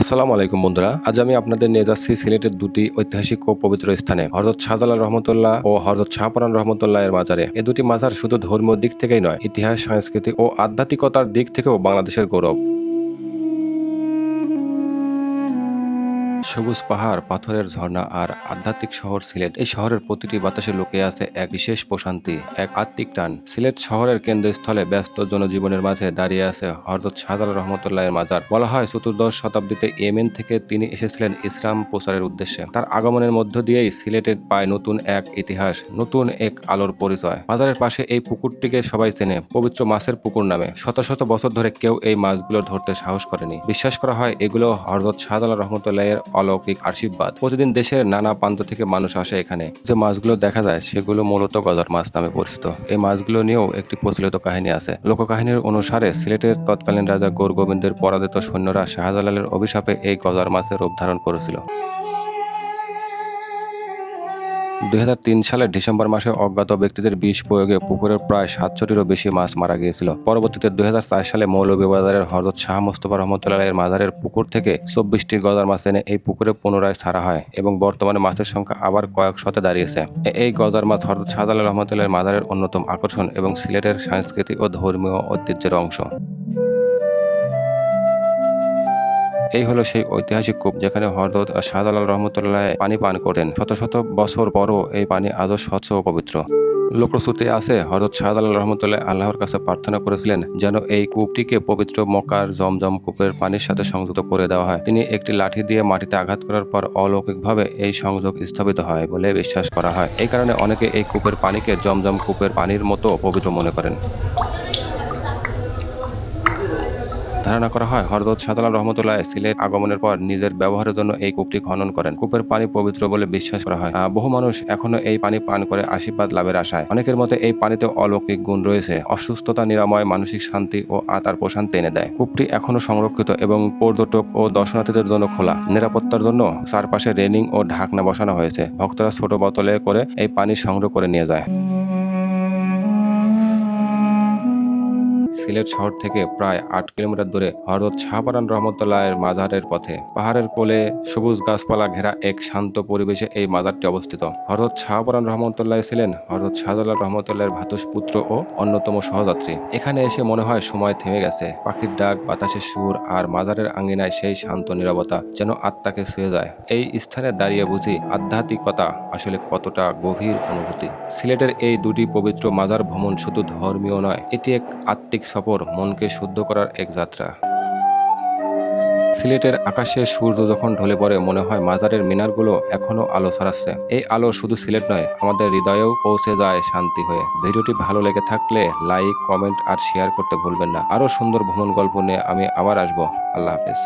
আসসালামু আলাইকুম বন্ধুরা। আজ আমি আপনাদের নিয়ে যাচ্ছি সিলেটের দুটি ঐতিহাসিক ও পবিত্র স্থানে হজরত শাহজালাল রহমতুল্লাহ ও হজরত শাহপরান রহমতুল্লাহ এর মাজারে। এ দুটি মাজার শুধু ধর্মীয় দিক থেকেই নয়, ইতিহাস সংস্কৃতি ও আধ্যাত্মিকতার দিক থেকেও বাংলাদেশের গৌরব। সবুজ পাহাড়, পাথরের ঝর্ণা আর আধ্যাত্মিক শহর সিলেট। এই শহরের প্রতিটি বাতাসে লুকে আছে এক বিশেষ প্রশান্তি, এক আত্মিক টান। সিলেট শহরের কেন্দ্রস্থলে ব্যস্ত জনজীবনের মাঝে দাঁড়িয়ে আছে হরজত শাহজাল রহমতুল্লাহের মাজার। বলা হয় চতুর্দশ শতাব্দীতে ইয়েমেন থেকে তিনি এসেছিলেন ইসলাম প্রচারের উদ্দেশ্যে। তার আগমনের মধ্য দিয়েই সিলেটের পায় নতুন এক ইতিহাস, নতুন এক আলোর পরিচয়। মাজারের পাশে এই পুকুরটিকে সবাই চেনে, পবিত্র মাছের পুকুর নামে। শত শত বছর ধরে কেউ এই মাছগুলো ধরতে সাহস করেনি। বিশ্বাস করা হয় এগুলো হরজত শাহজাল রহমতুল্লাহের অলৌকিক আশীর্বাদ। প্রতিদিন দেশের নানা প্রান্ত থেকে মানুষ আসে এখানে। যে মাছগুলো দেখা যায়, সেগুলো মূলত গজার মাছ নামে পরিচিত। এই মাছগুলো নিয়েও একটি প্রচলিত কাহিনী আছে। লোককাহিনীর অনুসারে সিলেটের তৎকালীন রাজা গৌর গোবিন্দের পরাজিত সৈন্যরা শাহজালালের অভিশাপে এই গজার মাছের রূপ ধারণ করেছিল। দুই হাজার তিন সালের ডিসেম্বর মাসে অজ্ঞাত ব্যক্তিদের বিষ প্রয়োগে পুকুরের প্রায় সাতশোটিরও বেশি মাছ মারা গিয়েছিল। পরবর্তীতে দুই সালে মৌলভীবাজারের হরদত শাহ মোস্তফা রহমতুল্লাহ এর মাজারের পুকুর থেকে চব্বিশটি গজার মাছ এনে এই পুকুরে পুনরায় ছাড়া হয় এবং বর্তমানে মাছের সংখ্যা আবার কয়েক শতে দাঁড়িয়েছে। এই গজার মাছ হরদত শাহজালাল রহমতুল্লাহ এর মাজারের অন্যতম আকর্ষণ এবং সিলেটের সাংস্কৃতিক ও ধর্মীয় ঐতিহ্যের অংশ। এই হলো সেই ঐতিহাসিক কূপ যেখানে হরদত শাহজালাল রহমতুল্লাহ পানি পান করতেন। শত শত বছর পরও এই পানি আজও স্বচ্ছ ও পবিত্র। লোকশ্রুতি আছে হজরত শাহজালাল রহমতুল্লাহ আল্লাহর কাছে প্রার্থনা করেছিলেন যেন এই কূপটিকে পবিত্র মকার জমজম কূপের পানির সাথে সংযুক্ত করে দেওয়া হয়। তিনি একটি লাঠি দিয়ে মাটিতে আঘাত করার পর অলৌকিকভাবে এই সংযোগ স্থাপিত হয় বলে বিশ্বাস করা হয়। এই কারণে অনেকে এই কূপের পানিকে জমজম কূপের পানির মতো পবিত্র মনে করেন। ধারণা করা হয়, হরদত সাদালাল রহমতুল্লাহ সিলেট আগমনের পর নিজের ব্যবহারের জন্য এই কূপটি খনন করেন। কূপের পানি পবিত্র বলে বিশ্বাস করা হয়। বহু মানুষ এখনও এই পানি পান করে আশীর্বাদ লাভের আশায়। অনেকের মতে এই পানিতে অলৌকিক গুণ রয়েছে। অসুস্থতা, নিরাময়, মানসিক শান্তি ও আতার প্রশান্তি এনে দেয়। কূপটি এখনও সংরক্ষিত এবং পর্যটক ও দর্শনার্থীদের জন্য খোলা। নিরাপত্তার জন্য চারপাশে রেলিং ও ঢাকনা বসানো হয়েছে। ভক্তরা ছোট বোতলে করে এই পানি সংগ্রহ করে নিয়ে যায়। সিলেট শহর থেকে প্রায় আট কিলোমিটার দূরে হরদত শাহপারান রহমতুল্লাহের মাজারের পথে। পাহাড়ের কোলে সবুজ গাছপালা ঘেরা এক শান্ত পরিবেশে এই মাজারটি অবস্থিত। হরদত শাহপারান রহমতুল্লাহ ছিলেন হরদত শাহজালাল রহমতুল্লাহের ভাতুষপুত্র ও অন্যতম সহযাত্রী। এখানে এসে মনে হয় সময় থেমে গেছে। পাখির ডাক, বাতাসের সুর আর মাজারের আঙ্গিনায় সেই শান্ত নীরবতা যেন আত্মাকে ছুঁয়ে যায়। এই স্থানে দাঁড়িয়ে বুঝি আধ্যাত্মিকতা আসলে কতটা গভীর অনুভূতি। সিলেটের এই দুটি পবিত্র মাজার ভ্রমণ শুধু ধর্মীয় নয়, এটি এক আত্মিক সফর মনকে শুদ্ধ করার এক যাত্রা। সিলেটের আকাশে সূর্য যখন ঢলে পড়ে মনে হয় মাজারের মিনারগুলো এখনও আলো ছড়াচ্ছে। এই আলো শুধু সিলেট নয়, আমাদের হৃদয়েও পৌঁছে যায় শান্তি হয়ে। ভিডিওটি ভালো লেগে থাকলে লাইক, কমেন্ট আর শেয়ার করতে ভুলবেন না। আরও সুন্দর ভ্রমণ গল্প নিয়ে আমি আবার আসব। আল্লাহ হাফেজ।